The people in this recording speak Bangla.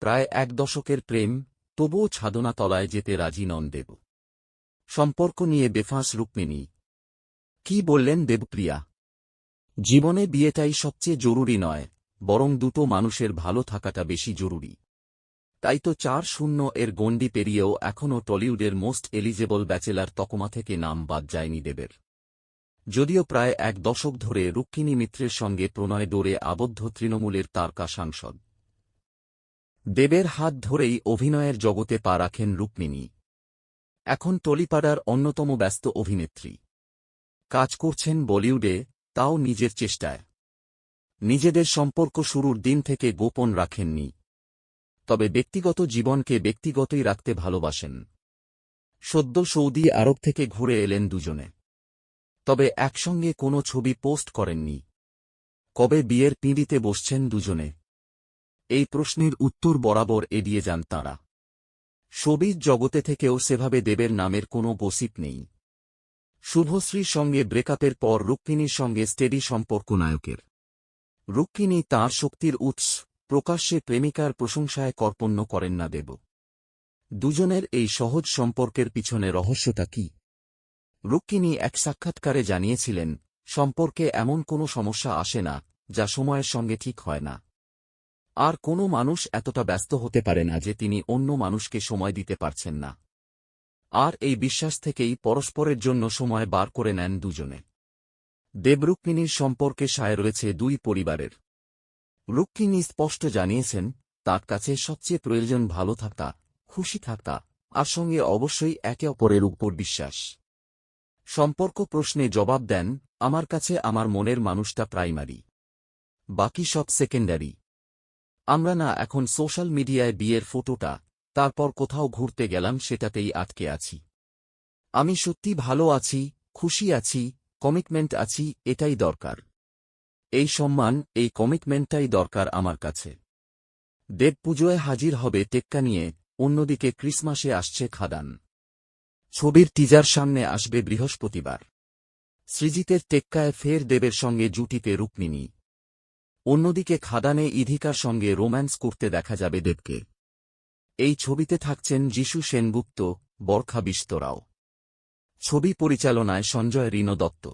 প্রায় এক দশকের প্রেম, তবুও ছাদনা তলায় যেতে রাজি নন দেব। সম্পর্ক নিয়ে বেফাঁস রুক্মিণী। কি বললেন দেবপ্রিয়া? জীবনে বিয়েটাই সবচেয়ে জরুরি নয়, বরং দুটো মানুষের ভালো থাকাটা বেশি জরুরি। তাই তো চার শূন্য এর গণ্ডি পেরিয়েও এখনও টলিউডের মোস্ট এলিজেবল ব্যাচেলার তকমা থেকে নাম বাদ যায়নি দেবের। যদিও প্রায় এক দশক ধরে রুক্মিণী মিত্রের সঙ্গে প্রণয় দৌড়ে আবদ্ধ তৃণমূলের তারকা সাংসদ। দেবের হাত ধরেই অভিনয়ের জগতে পা রাখেন রুক্মিণী। এখন টলিপাড়ার অন্যতম ব্যস্ত অভিনেত্রী। কাজ করছেন বলিউডে, তাও নিজের চেষ্টায়। নিজেদের সম্পর্ক শুরুর দিন থেকে গোপন রাখেননি। তবে ব্যক্তিগত জীবনকে ব্যক্তিগতই রাখতে ভালোবাসেন। সদ্য সৌদি আরব থেকে ঘুরে এলেন দুজনে। তবে একসঙ্গে কোনো ছবি পোস্ট করেননি। কবে বিয়ের পিঁড়িতে বসছেন দুজনে। এই প্রশ্নের উত্তর বরাবর এড়িয়ে যান তাঁরা। ছবির জগতে থেকেও সেভাবে দেবের নামের কোনো গসিপ নেই। শুভশ্রীর সঙ্গে ব্রেকআপের পর রুক্মিণীর সঙ্গে স্টেডি সম্পর্ক নায়কের। রুক্মিণী তাঁর শক্তির উৎস, প্রকাশ্যে প্রেমিকার প্রশংসায় কর্পণ্য করেন না দেব। দুজনের এই সহজ সম্পর্কের পিছনে রহস্যটা কি? রুক্মিণী এক সাক্ষাৎকারে জানিয়েছিলেন, সম্পর্কে এমন কোনো সমস্যা আসে না, যা সময়ের সঙ্গে ঠিক হয় না। আর কোনো মানুষ এতটা ব্যস্ত হতে পারে না যে তিনি অন্য মানুষকে সময় দিতে পারছেন না। আর এই বিশ্বাস থেকেই পরস্পরের জন্য সময় বার করে নেন দুজনে। দেবরুক্মিণীর সম্পর্কে সায় রয়েছে দুই পরিবারের। রুক্মিণী স্পষ্ট জানিয়েছেন, তার কাছে সবচেয়ে প্রয়োজন ভালো থাকা, খুশি থাকা, আর সঙ্গে অবশ্যই একে অপরের উপর বিশ্বাস। সম্পর্ক প্রশ্নে জবাব দেন, আমার কাছে আমার মনের মানুষটা প্রাইমারি। বাকি সব সেকেন্ডারি। আমরা না এখন সোশ্যাল মিডিয়ায় বিয়ের ফটোটা, তারপর কোথাও ঘুরতে গেলাম সেটাতেই আটকে আছি। আমি সত্যি ভালো আছি, খুশি আছি, কমিটমেন্ট আছি, এটাই দরকার। এই সম্মান, এই কমিটমেন্টটাই দরকার আমার কাছে। দেব পুজোয় হাজির হবে টেক্কা নিয়ে, অন্যদিকে ক্রিসমাসে আসছে খাদান। ছবির টিজার সামনে আসবে বৃহস্পতিবার। সৃজিতের টেক্কায় ফের দেবের সঙ্গে জুটিতে রুক্মিণী। অন্যদিকে খাদানে ইধিকার সঙ্গে রোম্যান্স করতে দেখা যাবে দেবকে। এই ছবিতে থাকছেন যিশু সেনগুপ্ত, বরখা বিস্তরাও। ছবি পরিচালনায় সঞ্জয় ঋণ দত্ত